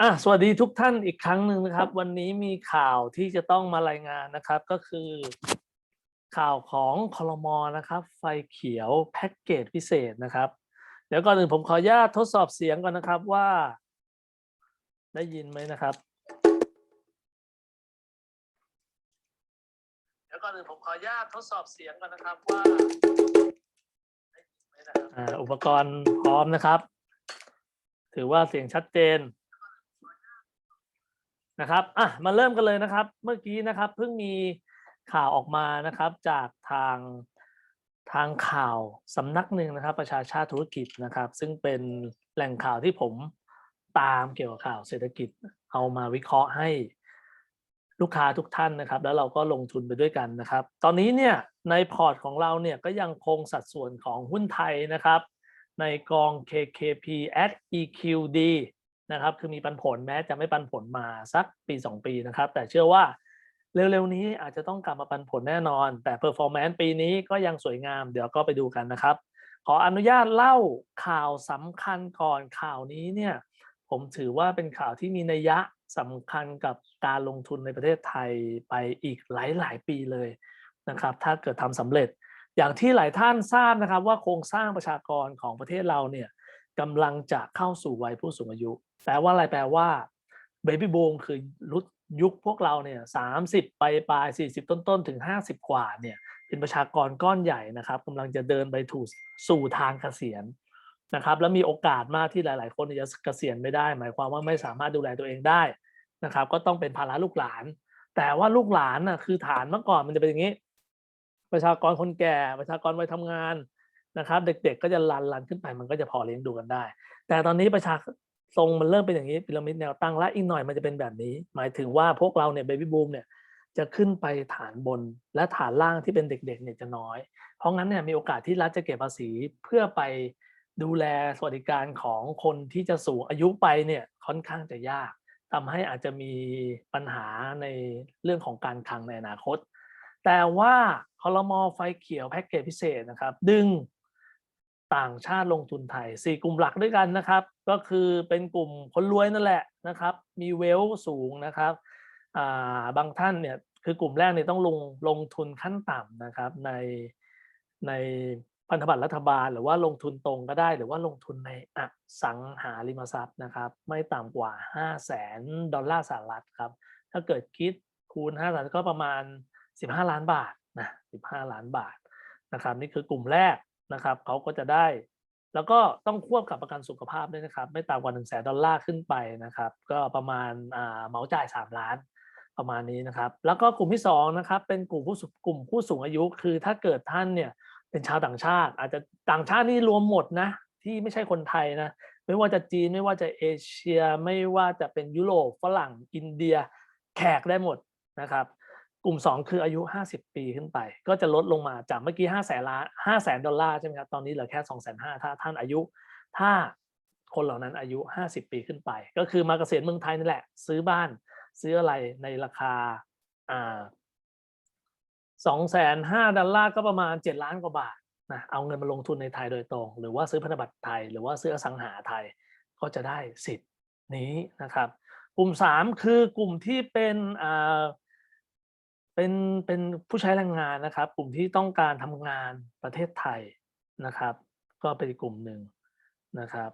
อะสวัสดีทุกท่านอีกครั้งหนึ่งนะครับ วันนี้มีข่าวที่จะต้องมารายงานนะครับ ก็คือข่าวของคอรมอนะครับ ไฟเขียวแพ็กเกจพิเศษนะครับ เดี๋ยวก่อนอื่นผมขออนุญาตทดสอบเสียงก่อนนะครับว่า ได้ยินไหมนะครับ เดี๋ยวก่อนอื่นผมขออนุญาตทดสอบเสียงก่อนนะครับว่าได้ยินไหมนะครับอ่าอุปกรณ์พร้อมนะครับ ถือว่าเสียงชัดเจน นะครับอะมาเริ่มกันเลยนะครับ เมื่อกี้นะครับเพิ่งมีข่าวออกมานะครับ จากทางทางข่าวสำนักหนึ่งนะครับ ประชาชาติธุรกิจนะครับ ซึ่งเป็นแหล่งข่าวที่ผมตามเกี่ยวกับข่าวเศรษฐกิจ เอามาวิเคราะห์ให้ลูกค้าทุกท่านนะครับ แล้วเราก็ลงทุนไปด้วยกันนะครับ ตอนนี้เนี่ยในพอร์ตของเราเนี่ยก็ยังคงสัดส่วนของหุ้นไทยนะครับ ในกอง KKP at EQD นะครับ คือมีปันผลแม้จะไม่ปันผลมาสักปี 2 ปีนะครับ แต่เชื่อว่าเร็วๆนี้อาจจะต้องกลับมาปันผลแน่นอน แต่ performance ปีนี้ก็ยังสวยงาม เดี๋ยวก็ไปดูกันนะครับ ขออนุญาตเล่าข่าวสำคัญก่อนข่าวนี้เนี่ยผมถือว่าเป็นข่าวที่มีนัยยะสำคัญกับการลงทุนในประเทศไทยไปอีกหลายๆ ปีเลยนะครับ ถ้าเกิดทำสำเร็จ อย่างที่หลายท่านทราบนะครับ ว่าโครงสร้างประชากรของประเทศเราเนี่ยกำลังจะเข้าสู่วัยผู้สูงอายุ แปลว่าอะไรแปลว่าเบบี้บูมคือรุ่นยุคพวกเราเนี่ยสามสิบไปปลายสี่สิบต้นๆถึงห้าสิบกว่าเนี่ยเป็นประชากรก้อนใหญ่นะครับกำลังจะเดินไปถูสู่ทางเกษียณนะครับแล้วมีโอกาสมากที่หลาย ๆ คนจะเกษียณไม่ได้ หมายความว่าไม่สามารถดูแลตัวเองได้นะครับ ก็ต้องเป็นภาระลูกหลาน แต่ว่าลูกหลานน่ะคือฐานเมื่อก่อนมันจะเป็นอย่างนี้ ประชากรคนแก่ประชากรวัยทำงานนะครับ เด็ก ๆ ก็จะลันลันขึ้นไปมันก็จะพอเลี้ยงดูกันได้ แต่ตอนนี้ประชา ทรงมันเริ่มเป็นอย่างนี้พีระมิดแนวตั้งและอีกหน่อยมันจะเป็นแบบนี้ หมายถึงว่าพวกเราเนี่ยเบบี้บูมเนี่ยจะขึ้นไปฐานบนและฐานล่างที่เป็นเด็กๆเนี่ยจะน้อย เพราะงั้นเนี่ยมีโอกาสที่รัฐจะเก็บภาษีเพื่อไปดูแลสวัสดิการของคนที่จะสูงอายุไปเนี่ยค่อนข้างจะยากทำให้อาจจะมีปัญหาในเรื่องของการคลังในอนาคต แต่ว่าคอรมอไฟเขียวแพ็กเกจพิเศษนะครับ ดึง ต่างชาติลงทุนไทย 4 กลุ่มหลักด้วยกันนะครับ ก็คือเป็นกลุ่มคนรวยนั่นแหละนะครับ มีเวลสูงนะครับาบางท่านเนี่ยคือกลุ่มแรกเนี่ยต้องลงลงทุนขั้นต่ำนะครับในในพันธบัตรรัฐบาล หรือว่าลงทุนตรงก็ได้ หรือว่าลงทุนในอสังหาริมทรัพย์นะครับ ไม่ต่ำกว่า 5 0 0แสนดอลลาร์สหรัฐครับ ถ้าเกิดคิดคูณ5้านก็ประมาณ 15 ล้านบาทนะ15 ล้านบาทนะครับ นี่คือกลุ่มแรก นะครับเขาก็จะได้ แล้วก็ต้องควบกับประกันสุขภาพด้วยนะครับ ไม่ต่ำกว่า1 0 0 0 0แสนดอลลาร์ขึ้นไปนะครับ ก็ประมาณอ่าเหมาจ่าย 3 ล้านประมาณนี้นะครับ แล้วก็กลุ่มที่2นะครับเป็นกลุ่มผู้สูงกลุ่มผู้สูงอายุ คือถ้าเกิดท่านเนี่ยเป็นชาวต่างชาติ อาจจะต่างชาตินี่รวมหมดนะที่ไม่ใช่คนไทยนะไม่ว่าจะจีนไม่ว่าจะเอเชีย ไม่ว่าจะเป็นยุโรปฝรั่งอินเดียแขกได้หมดนะครับ กลุ่ม 2 คืออายุ 50 ปีขึ้นไป ก็จะลดลงมาจากเมื่อกี้5แสนล้าน5แสนดอลลาร์ใช่ไหมครับตอนนี้เหลือแค่2 5 0 0 0ถ้าท่านอายุ ถ้าคนเหล่านั้นอายุ 50 ปีขึ้นไป ก็คือมาเกษียณเมืองไทยนี่แหละ ซื้อบ้านซื้ออะไรในราคาอ่าสองแสนห้าดอลลาร์ก็ประมาณ 7 ล้านกว่าบาทนะเอาเงินมาลงทุนในไทยโดยตรง หรือว่าซื้อพันธบัตรไทย หรือว่าซื้ออสังหาไทยก็จะได้สิทธิ์นี้นะครับ กลุ่ม 3 คือกลุ่มที่เป็นอ่า เป็น เป็นผู้ใช้แรงงานนะครับ กลุ่มที่ต้องการทำงานประเทศไทยนะครับ ก็เป็นกกลุ่มหนึ่งนะครับ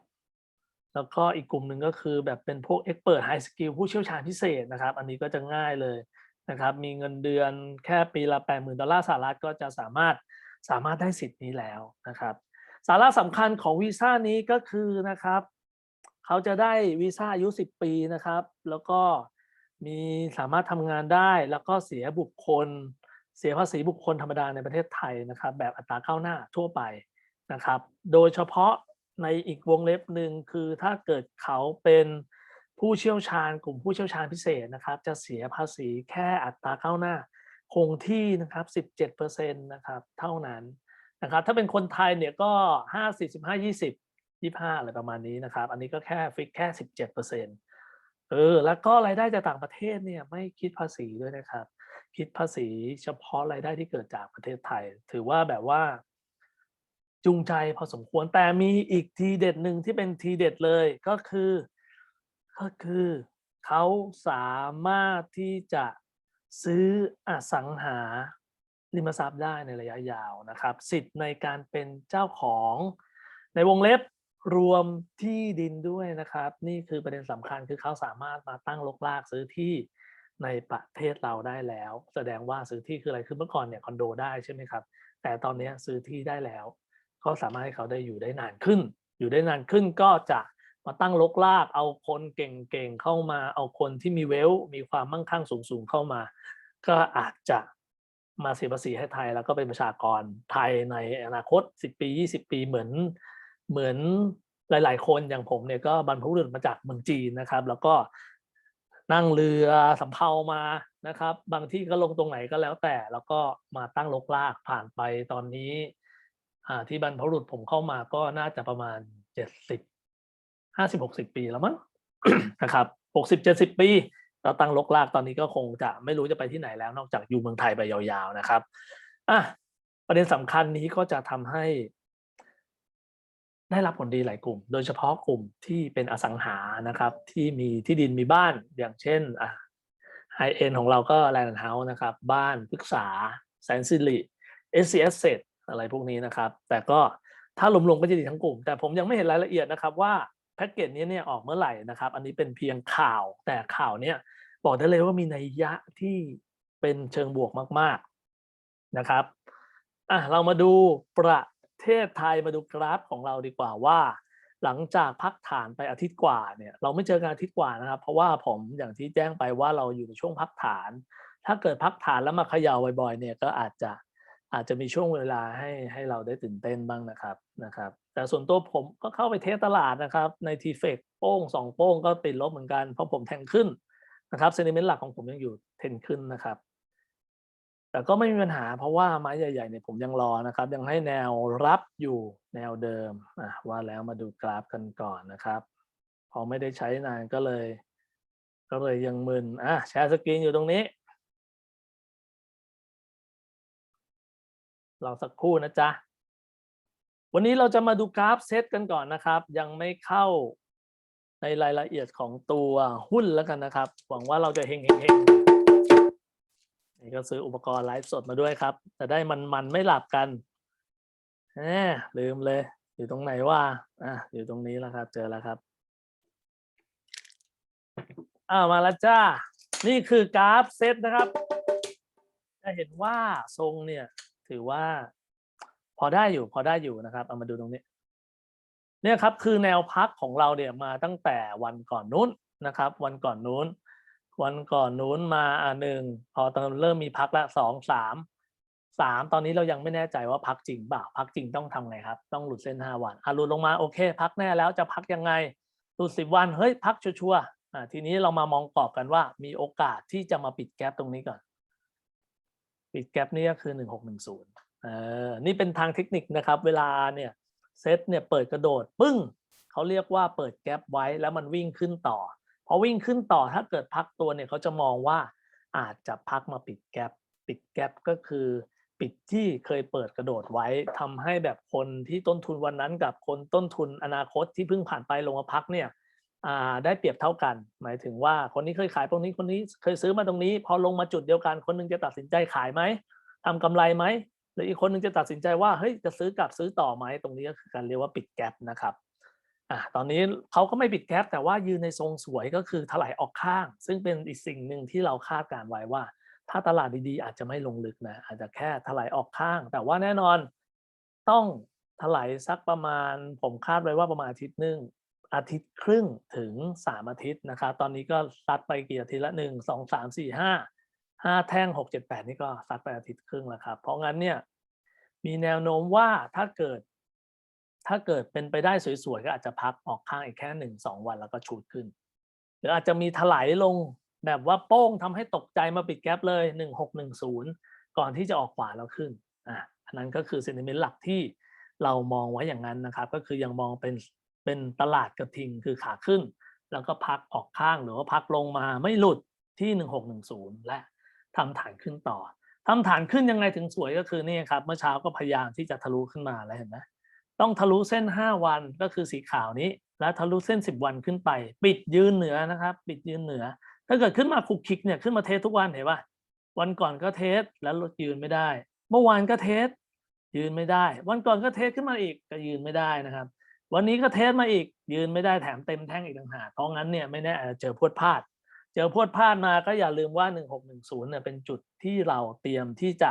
แล้วก็อีกกลุ่มหนึ่งก็คือแบบเป็นพวก expert high skill ผู้เชี่ยวชาญพิเศษนะครับ อันนี้ก็จะง่ายเลยนะครับ มีเงินเดือนแค่ปีละ 80,000 ดอลลาร์สหรัฐก็จะสามารถสามารถได้สิทธิ์นี้แล้วนะครับ สาระสำคัญของวีซ่านี้ก็คือนะครับ เขาจะได้วีซ่าอายุ 10 ปีนะครับ แล้วก็ มีสามารถทำงานได้แล้วก็เสียบุคคล เสียภาษีบุคคลธรรมดาในประเทศไทยนะครับ แบบอัตราเข้าหน้าทั่วไปนะครับ โดยเฉพาะในอีกวงเล็บหนึ่งคือถ้าเกิดเขาเป็นผู้เชี่ยวชาญกลุ่มผู้เชี่ยวชาญพิเศษนะครับ จะเสียภาษีแค่อัตราเข้าหน้าคงที่นะครับ 17%นะครับเท่านั้นนะครับถ้าเป็นคนไทยเนี่ยก็5 45 20 25 อะไรประมาณนี้นะครับ อันนี้ก็แค่ฟิกแค่ 17%เอ เอแล้วก็รายได้จากต่างประเทศเนี่ยไม่คิดภาษีด้วยนะครับ คิดภาษีเฉพาะรายได้ที่เกิดจากประเทศไทย ถือว่าแบบว่า จูงใจพอสมควรแต่มีอีกทีเด็ดหนึ่งที่เป็นทีเด็ดเลยก็คือ ก็คือเขาสามารถที่จะซื้ออสังหาริมทรัพย์ได้ในระยะยาวนะครับ สิทธิ์ในการเป็นเจ้าของในวงเล็บ รวมที่ดินด้วยนะครับ นี่คือประเด็นสำคัญคือเขาสามารถมาตั้งลกลากซื้อที่ในประเทศเราได้แล้ว แสดงว่าซื้อที่คืออะไรคือเมื่อก่อนเนี่ยคอนโดได้ใช่ไหมครับ แต่ตอนนี้ซื้อที่ได้แล้วก็สามารถให้เขาได้อยู่ได้นานขึ้น อยู่ได้นานขึ้นก็จะมาตั้งลกลากเอาคนเก่งๆเข้ามาเอาคนที่มีเวลมีความมั่งคั่งสูงๆเข้ามา ก็อาจจะมาเสียภาษีให้ไทยแล้วก็เป็นประชากรไทยในอนาคต 10 ปี 20 ปีเหมือน เหมือนหลาย ๆ คนอย่างผมเนี่ยก็บรรพบุรุษมาจากเมืองจีนนะครับ แล้วก็นั่งเรือสำเภามานะครับ บางที่ก็ลงตรงไหนก็แล้วแต่ แล้วก็มาตั้งลกลากผ่านไปตอนนี้ที่บรรพบุรุษผมเข้ามาก็น่าจะประมาณเจ็ดสิบห้าสิบหกสิบปีแล้วมั้งนะครับหกสิบเจ็ดสิบปีเราตั้งลกลากตอนนี้ก็คงจะไม่รู้จะไปที่ไหนแล้ว นอกจากอยู่เมืองไทยไปยาวๆนะครับอะประเด็นสำคัญนี้ก็จะทำให้ ได้รับผลดีหลายกลุ่ม โดยเฉพาะกลุ่มที่เป็นอสังหานะครับ ที่มีที่ดินมีบ้านอย่างเช่นอะไฮเอ็นของเราก็แลนด์เฮาส์นะครับ บ้านพฤกษาแสนสิริ s c s เ e t อะไรพวกนี้นะครับ แต่ก็ถ้ารวมๆก็จะดีทั้งกลุ่ม แต่ผมยังไม่เห็นรายละเอียดนะครับว่าแพ็กเกจนี้เนี่ยออกเมื่อไหร่นะครับ อันนี้เป็นเพียงข่าวแต่ข่าวเนี่ยบอกได้เลยว่ามีนัยยะที่เป็นเชิงบวกมาก ๆนะครับอะเรามาดูประ เทศไทยมาดูกราฟของเราดีกว่าว่า หลังจากพักฐานไปอาทิตย์กว่าเนี่ยเราไม่เจอกันอาทิตย์กว่านะครับ เพราะว่าผมอย่างที่แจ้งไปว่าเราอยู่ในช่วงพักฐาน ถ้าเกิดพักฐานแล้วมาเขย่าบ่อยๆเนี่ยก็อาจจะอาจจะมีช่วงเวลาให้ให้เราได้ตื่นเต้นบ้างนะครับนะครับ แต่ส่วนตัวผมก็เข้าไปเทสตลาดนะครับ ในทีเฟกโป้งสองโป้งก็ติดลบเหมือนกันเพราะผมแทงขึ้นนะครับเซนิเมนต์หลักของผมยังอยู่เทนขึ้นนะครับ แต่ก็ไม่มีปัญหาเพราะว่าไม้ใหญ่ๆเนี่ยผมยังรอนะครับ ยังให้แนวรับอยู่แนวเดิมว่าแล้วมาดูกราฟกันก่อนนะครับ พอไม่ได้ใช้นานก็เลย ก็เลยยังมึนอะแชร์สกรีนอยู่ตรงนี้รอสักครู่นะจ๊ะ วันนี้เราจะมาดูกราฟเซตกันก่อนนะครับ ยังไม่เข้าในรายละเอียดของตัวหุ้นแล้วกันนะครับ หวังว่าเราจะเฮงเฮงเฮง นี่ก็ซื้ออุปกรณ์ไลฟ์สดมาด้วยครับ จะได้มันมันไม่หลับกันแหมลืมเลย อยู่ตรงไหนว่าอะอยู่ตรงนี้แล้วครับ เจอแล้วครับอ้าวมาแล้วจ้า นี่คือกราฟเซตนะครับ จะเห็นว่าทรงเนี่ย ถือว่า พอได้อยู่พอได้อยู่นะครับ เอามาดูตรงนี้ เนี่ยครับคือแนวพักของเราเนี่ยมาตั้งแต่วันก่อนนู้นนะครับ วันก่อนนู้น วันก่อนนู้นมาอ่าหนึ่งพอตอนเริ่มมีพักละสองสามสามตอนนี้เรายังไม่แน่ใจว่าพักจริงเปล่าพักจริงต้องทำไงครับ ต้องหลุดเส้นห้าวันอะหลุดลงมาโอเค พักแน่แล้วจะพักยังไงหลุดสิบวันเฮ้ยพักชัวร์อ่าทีนี้เรามามองกรอบกันว่ามีโอกาสที่จะมาปิดแกลบตรงนี้ก่อน ปิดแกลบนี่ก็คือหนึ่งหกหนึ่งศูนย์เออนี่เป็นทางเทคนิคนะครับ เวลาเนี่ยเซตเนี่ยเปิดกระโดดปึ้งเขาเรียกว่าเปิดแกลบไว้แล้วมันวิ่งขึ้นต่อ พอวิ่งขึ้นต่อถ้าเกิดพักตัวเนี่ยเขาจะมองว่าอาจจะพักมาปิดแกลบปิดแกลบก็คือปิดที่เคยเปิดกระโดดไว้ทำให้แบบคนที่ต้นทุนวันนั้นกับคนต้นทุนอนาคตที่เพิ่งผ่านไปลงมาพักเนี่ยได้เปรียบเท่ากัน หมายถึงว่าคนนี้เคยขายตรงนี้คนนี้เคยซื้อมาตรงนี้ พอลงมาจุดเดียวกันคนหนึงจะตัดสินใจขายไหมทำกำไรไหมหรืออีกคนหนึงจะตัดสินใจว่าเฮ้ยจะซื้อกลับซื้อต่อไหมตรงนี้ก็คือการเรียกว่าปิดแกลบนะครับ อะตอนนี้เขาก็ไม่ปิดแกลบแต่ว่ายืนในทรงสวยก็คือถลายออกข้าง ซึ่งเป็นอีกสิ่งหนึ่งที่เราคาดการไว้ว่า ถ้าตลาดดีๆ อาจจะไม่ลงลึกนะอาจจะแค่ถลายออกข้าง แต่ว่าแน่นอนต้องถลายสักประมาณ ผมคาดไว้ว่าประมาณอาทิตย์หนึ่งอาทิตย์ครึ่งถึงสามอาทิตย์นะครับตอนนี้ก็ซัดไปกี่อาทิตย์ละหนึ่งสองสามสี่ห้าห้าแท่งหกเจ็ดแปดนี่ก็ซัดไปอาทิตย์ครึ่งแล้วครับ เพราะงั้นเนี่ยมีแนวโน้มว่าถ้าเกิด ถ้าเกิดเป็นไปได้สวยๆก็อาจจะพักออกข้างอีกแค่หนึ่งสองวันแล้วก็ชูดขึ้น หรืออาจจะมีถลายลงแบบว่าโป้งทำให้ตกใจมาปิดแก๊ปเลยหนึ่งหกหนึ่งศูนย์ก่อนที่จะออกขวาแล้วขึ้นอะอันนั้นก็คือเซนิเมนต์หลักที่เรามองไว้อย่างนั้นนะครับ ก็คือยังมองเป็นเป็นตลาดกระทิงคือขาขึ้น แล้วก็พักออกข้างหรือว่าพักลงมาไม่หลุดที่หนึ่งหกหนึ่งศูนย์และทำฐานขึ้นต่อทำฐานขึ้นยังไงถึงสวยก็คือนี่ครับ เมื่อเช้าก็พยายามที่จะทะลุขึ้นมาแล้วเห็นไหม ต้องทะลุเส้น 5 วันก็คือสีขาวนี้ และทะลุเส้น 10 วันขึ้นไป ปิดยืนเหนือนะครับปิดยืนเหนือ ถ้าเกิดขึ้นมาคุกคิกเนี่ยขึ้นมาเทสทุกวันเห็นปะวันก่อนก็เทสแล้วยืนไม่ได้ เมื่อวานก็เทสยืนไม่ได้ วันก่อนก็เทสขึ้นมาอีกก็ยืนไม่ได้นะครับ วันนี้ก็เทสมาอีกยืนไม่ได้แถมเต็มแท่งอีกต่างหากเพราะงั้นเนี่ยไม่แน่อาจจะเจอพวดพลาด เจอพวดพลาดมาก็อย่าลืมว่า 1610เนี่ยเป็นจุดที่เราเตรียมที่จะ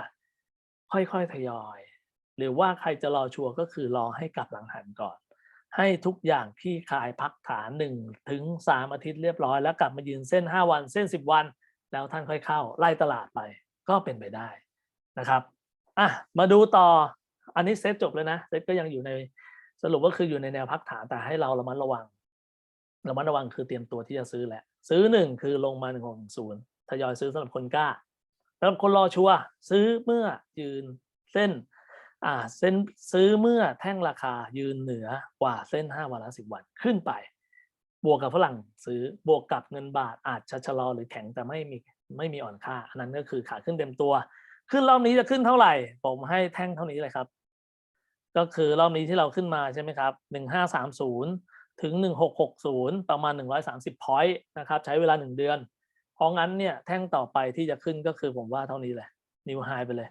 ค่อยๆทยอย หรือว่าใครจะรอชัวร์ก็คือรอให้กลับหลังหันก่อน ให้ทุกอย่างที่คลายพักฐานหนึ่งถึงสามอาทิตย์เรียบร้อยแล้วกลับมายืนเส้น 5 วันเส้น 10 วัน แล้วท่านค่อยเข้าไล่ตลาดไปก็เป็นไปได้นะครับอะมาดูต่ออันนี้เซตจบเลยนะเซตก็ยังอยู่ในสรุปก็คืออยู่ในแนวพักฐานแต่ให้เราระมัดระวังระมัดระวังคือเตรียมตัวที่จะซื้อแหละ ซื้อหนึ่งคือลงมาหนึ่งหกศูนย์ทยอยซื้อสำหรับคนกล้าสำหรับคนรอชัวร์ซื้อเมื่อยืนเส้น อ่าเส้นซื้อเมื่อแท่งราคายืนเหนือกว่าเส้น 5 วันละ 10 วันขึ้นไป บวกกับฝรั่งซื้อบวกกับเงินบาทอาจจะชะลอหรือแข็งแต่ไม่มีไม่มีอ่อนค่า อันนั้นก็คือขาขึ้นเต็มตัว ขึ้นรอบนี้จะขึ้นเท่าไหร่ ผมให้แท่งเท่านี้เลยครับ ก็คือรอบนี้ที่เราขึ้นมาใช่ไหมครับ1530 ถึง 1660 ประมาณ 130 point นะครับใช้เวลา 1 เดือน เพราะงั้นเนี่ยแท่งต่อไปที่จะขึ้นก็คือผมว่าเท่านี้แหละนิวไฮไปเลย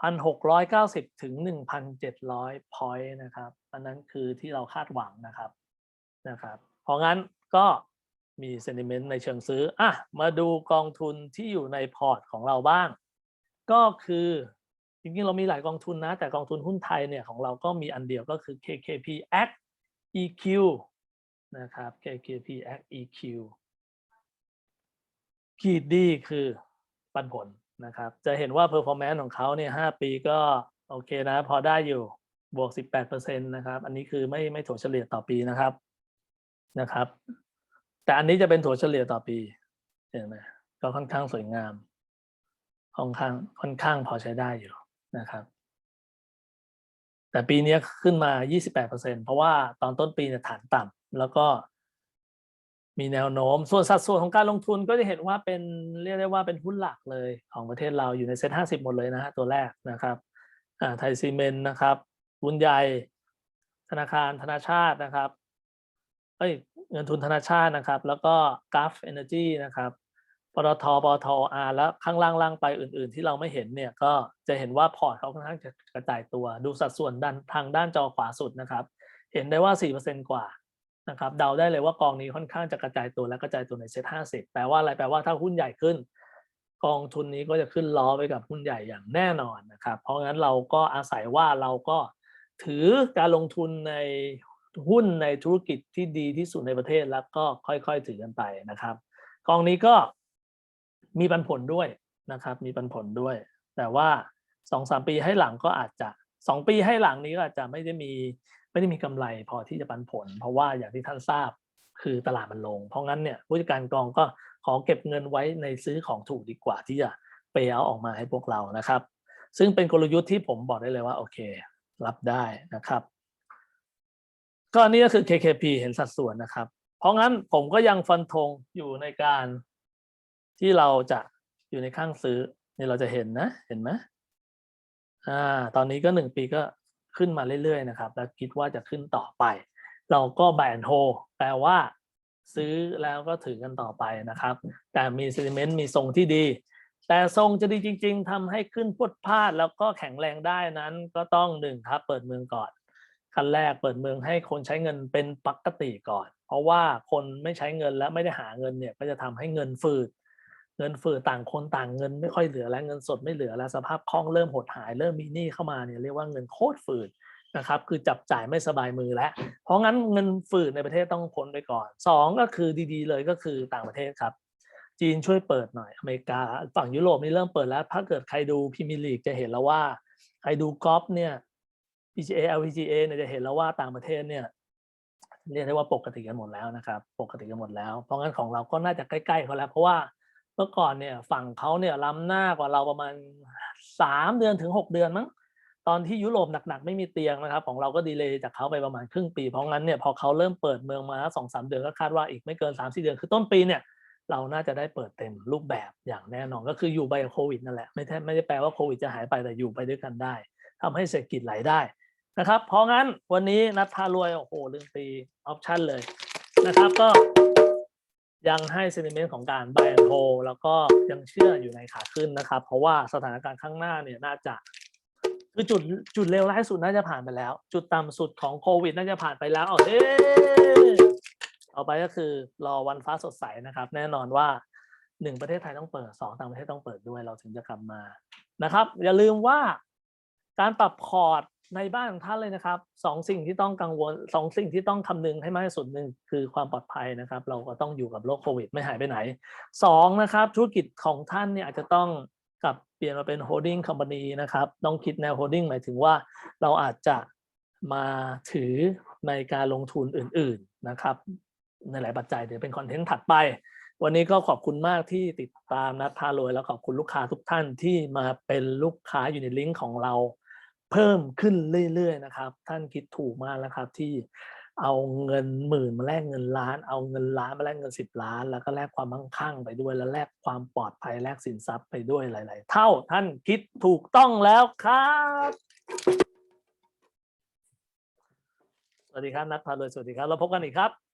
พันหกร้อยเก้าสิบถึงหนึ่งพันเจ็ดร้อยพอยต์นะครับ อันนั้นคือที่เราคาดหวังนะครับนะครับ เพราะงั้นก็มีเซนิเมนต์ในเชิงซื้ออะมาดูกองทุนที่อยู่ในพอร์ตของเราบ้าง ก็คือจริงๆ เรามีหลายกองทุนนะ แต่กองทุนหุ้นไทยเนี่ยของเราก็มีอันเดียวก็คือ KKP Act EQ นะครับ KKP Act EQ ขีดดีคือปันผล นะครับจะเห็นว่า performance ของเขาเนี่ย5ปีก็โอเคนะ พอได้อยู่บวก 18%นะครับ อันนี้คือไม่ไม่ถั่วเฉลี่ยต่อปีนะครับนะครับ แต่อันนี้จะเป็นถั่วเฉลี่ยต่อปีเห็นไหมก็ค่อนข้างสวยงามค่อนข้างค่อนข้างพอใช้ได้อยู่นะครับ แต่ปีนี้ขึ้นมา 28%เพราะว่าตอนต้นปีเนี่ยฐานต่ำแล้วก็ มีแนวโน้ม ส่วนสัดส่วนของการลงทุนก็จะเห็นว่าเป็นเรียกได้ว่าเป็นหุ้นหลักเลยของประเทศเราอยู่ในเซ็ตห้าสิบหมดเลยนะฮะตัวแรกนะครับอ่าไทยซีเมนต์นะครับหุ้นใหญ่ธนาคารธนาชาตินะครับเอ้ยเงินทุนธนาชาตินะครับ แล้วก็กราฟเอเนอร์จีนะครับปตทปตทอาร์แล้วข้างล่างๆไปอื่น ๆ ที่เราไม่เห็นเนี่ยก็จะเห็นว่าพอร์ตเขาค่อนข้างจะกระจายตัว ดูสัดส่วนด้านทางด้านจอขวาสุดนะครับ เห็นได้ว่า 4%กว่า นะครับเดาได้เลยว่ากองนี้ค่อนข้างจะกระจายตัวและกระจายตัวในเซ็ตห้าสิบแปลว่าอะไรแปลว่าถ้าหุ้นใหญ่ขึ้น กองทุนนี้ก็จะขึ้นล้อไปกับหุ้นใหญ่อย่างแน่นอนนะครับ เพราะงั้นเราก็อาศัยว่าเราก็ถือการลงทุนในหุ้นในธุรกิจที่ดีที่สุดในประเทศแล้วก็ค่อยๆถือกันไปนะครับ กองนี้ก็มีปันผลด้วยนะครับ มีปันผลด้วย แต่ว่าสองสามปีให้หลังก็อาจจะสองปีให้หลังนี้ก็อาจจะไม่ได้มี ไม่ได้มีกำไรพอที่จะปันผล เพราะว่าอย่างที่ท่านทราบคือตลาดมันลง เพราะงั้นเนี่ยผู้จัดการกองก็ขอเก็บเงินไว้ในซื้อของถูกดีกว่าที่จะไปเอาออกมาให้พวกเรานะครับ ซึ่งเป็นกลยุทธ์ที่ผมบอกได้เลยว่าโอเค รับได้นะครับ ก็อันนี้ก็คือ KKP เห็นสัดส่วนนะครับ เพราะงั้นผมก็ยังฟันธงอยู่ในการที่เราจะอยู่ในข้างซื้อนี่เราจะเห็นนะเห็นไหมอ่า ตอนนี้ก็หนึ่งปีก็ ขึ้นมาเรื่อยๆนะครับแล้วคิดว่าจะขึ้นต่อไป เราก็แบนโฮแปลว่า ซื้อแล้วก็ถือกันต่อไปนะครับ แต่มีซ e ิเมนต์มีทรงที่ดี แต่ทรงจะดีจริง ๆทำให้ขึ้นพวดพลาดแล้วก็แข็งแรงได้นั้นก็ต้องหนึ่งครับ เปิดเมืองก่อนขั้นแรกเปิดเมืองให้คนใช้เงินเป็นปกติก่อน เพราะว่าคนไม่ใช้เงินและไม่ได้หาเงินเนี่ยก็จะทำให้เงินฝืด เงินฝืดต่างคนต่างเงินไม่ค่อยเหลือแล้วเงินสดไม่เหลือแล้วสภาพคล่องเริ่มหดหายเริ่มมีหนี้เข้ามาเนี่ยเรียกว่าเงินโคตรฝืดนะครับคือจับจ่ายไม่สบายมือแล้ว เพราะงั้นเงินฝืดในประเทศต้องพ้นไปก่อนสองก็คือดีๆ เลยก็คือต่างประเทศครับ จีนช่วยเปิดหน่อยอเมริกาฝั่งยุโรปนี่เริ่มเปิดแล้ว ถ้าเกิดใครดูพรีเมีลีกจะเห็นแล้วว่าใครดูกอล์ฟเนี่ย PGA LPGA เนี่ยจะเห็นแล้วว่าต่างประเทศเนี่ยเรียกได้ว่าปกติกันหมดแล้วนะครับ ปกติกันหมดแล้ว เพราะงั้นของเราก็น่าจะใกล้ๆเขาแล้ว เพราะว่า เมื่อก่อนเนี่ยฝั่งเขาเนี่ยล้ำหน้ากว่าเราประมาณสามเดือนถึงหกเดือนมั้งตอนที่ยุโรปหนักๆไม่มีเตียงนะครับ ของเราก็ดีเลยจากเขาไปประมาณครึ่งปี เพราะงั้นเนี่ยพอเขาเริ่มเปิดเมืองมาสองสามเดือนก็คาดว่าอีกไม่เกินสามสี่เดือนคือต้นปีเนี่ยเราน่าจะได้เปิดเต็มรูปแบบอย่างแน่นอนก็คืออยู่ไปกับโควิดนั่นแหละไม่ใช่ไม่ได้แปลว่าโควิดจะหายไปแต่อยู่ไปด้วยกันได้ทำให้เศรษฐกิจไหลได้นะครับเพราะงั้นวันนี้นัดพารวยโอ้โหลืมตีออปชันเลยนะครับก็ ยังให้เซนิเมนต์ของการ buy and hold แล้วก็ยังเชื่ออยู่ในขาขึ้นนะครับ เพราะว่าสถานการณ์ข้างหน้าเนี่ยน่าจะคือจุดจุดเลวร้ายสุดน่าจะผ่านไปแล้ว จุดต่ำสุดของโควิด น่าจะผ่านไปแล้วเอาเฮ้ต่อไปก็คือรอวันฟ้าสดใสนะครับ แน่นอนว่าหนึ่งประเทศไทยต้องเปิดสองต่างประเทศต้องเปิดด้วยเราถึงจะกลับมานะครับ อย่าลืมว่าการปรับพอร์ต ในบ้านของท่านเลยนะครับสองสิ่งที่ต้องกังวลสองสิ่งที่ต้องคำนึงให้มากที่สุดหนึ่งคือความปลอดภัยนะครับ เราก็ต้องอยู่กับโรคโควิด ไม่หายไปไหนสองนะครับธุรกิจของท่านเนี่ยอาจจะต้องกลับเปลี่ยนมาเป็น holding company นะครับต้องคิดแนว holding หมายถึงว่าเราอาจจะมาถือในการลงทุนอื่น ๆนะครับในหลายปัจจัยเดี๋ยวเป็นคอนเทนต์ถัดไป วันนี้ก็ขอบคุณมากที่ติดตามนัดพารวยแล้วขอบคุณลูกค้าทุกท่านที่มาเป็นลูกค้าอยู่ในลิงก์ของเรา เพิ่มขึ้นเรื่อยๆนะครับ ท่านคิดถูกมากแล้วครับที่เอาเงินหมื่นมาแลกเงินล้าน เอาเงินล้านมาแลกเงินสิบล้าน แล้วก็แลกความมั่งคั่งไปด้วย แล้วแลกความปลอดภัยแลกสินทรัพย์ไปด้วยหลาย ๆ เท่าท่านคิดถูกต้องแล้วครับสวัสดีครับนัดพารวยสวัสดีครับเราพบกันอีกครับ